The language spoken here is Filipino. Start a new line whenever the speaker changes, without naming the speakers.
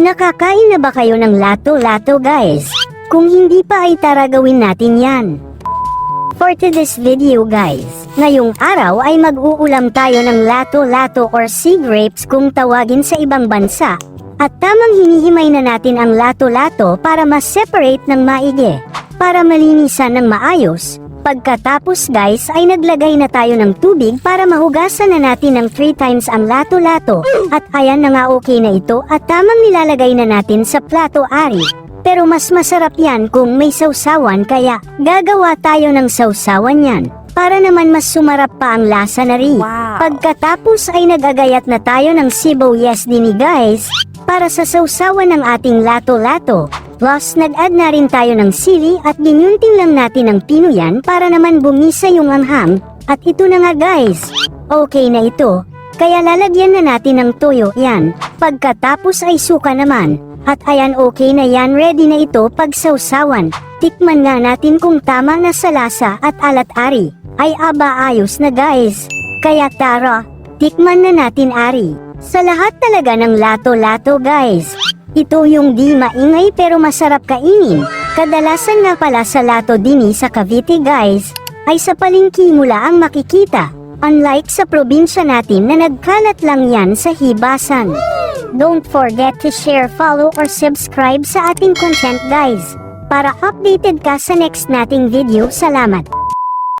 Nakakain na ba kayo ng lato-lato guys? Kung hindi pa ay tara gawin natin yan. For today's video guys, ngayong araw ay mag-uulam tayo ng lato-lato or sea grapes kung tawagin sa ibang bansa. At tamang hinihimay na natin ang lato-lato para ma-separate ng maigi, para malinisan ng maayos. Pagkatapos guys ay naglagay na tayo ng tubig para mahugasan na natin ng 3 times ang lato-lato. At ayan na nga okay na ito at tamang nilalagay na natin sa plato ari. Pero mas masarap yan kung may sausawan kaya gagawa tayo ng sausawan yan. Para naman mas sumarap pa ang lasa na rin.
Wow.
Pagkatapos ay nagagayat na tayo ng sibuyas din ni guys para sa sausawan ng ating lato-lato. Plus nag-add na rin tayo ng sili at ginyunting lang natin ng pinuyan para naman bumisa yung anghang. At ito na nga guys. Okay na ito. Kaya lalagyan na natin ng toyo yan. Pagkatapos ay suka naman. At ayan okay na yan ready na ito pag sausawan. Tikman nga natin kung tama na sa lasa at alat-ari. Ay aba ayos na guys. Kaya tara, tikman na natin ari. Sa lahat talaga ng lato-lato guys. Ito yung di maingay pero masarap kainin. Kadalasan nga pala sa lato dini sa Cavite guys, ay sa palengke mo ang makikita. Unlike sa probinsya natin na nagkalat lang yan sa hibasan. Don't forget to share, follow, or subscribe sa ating content guys. Para updated ka sa next nating video, salamat.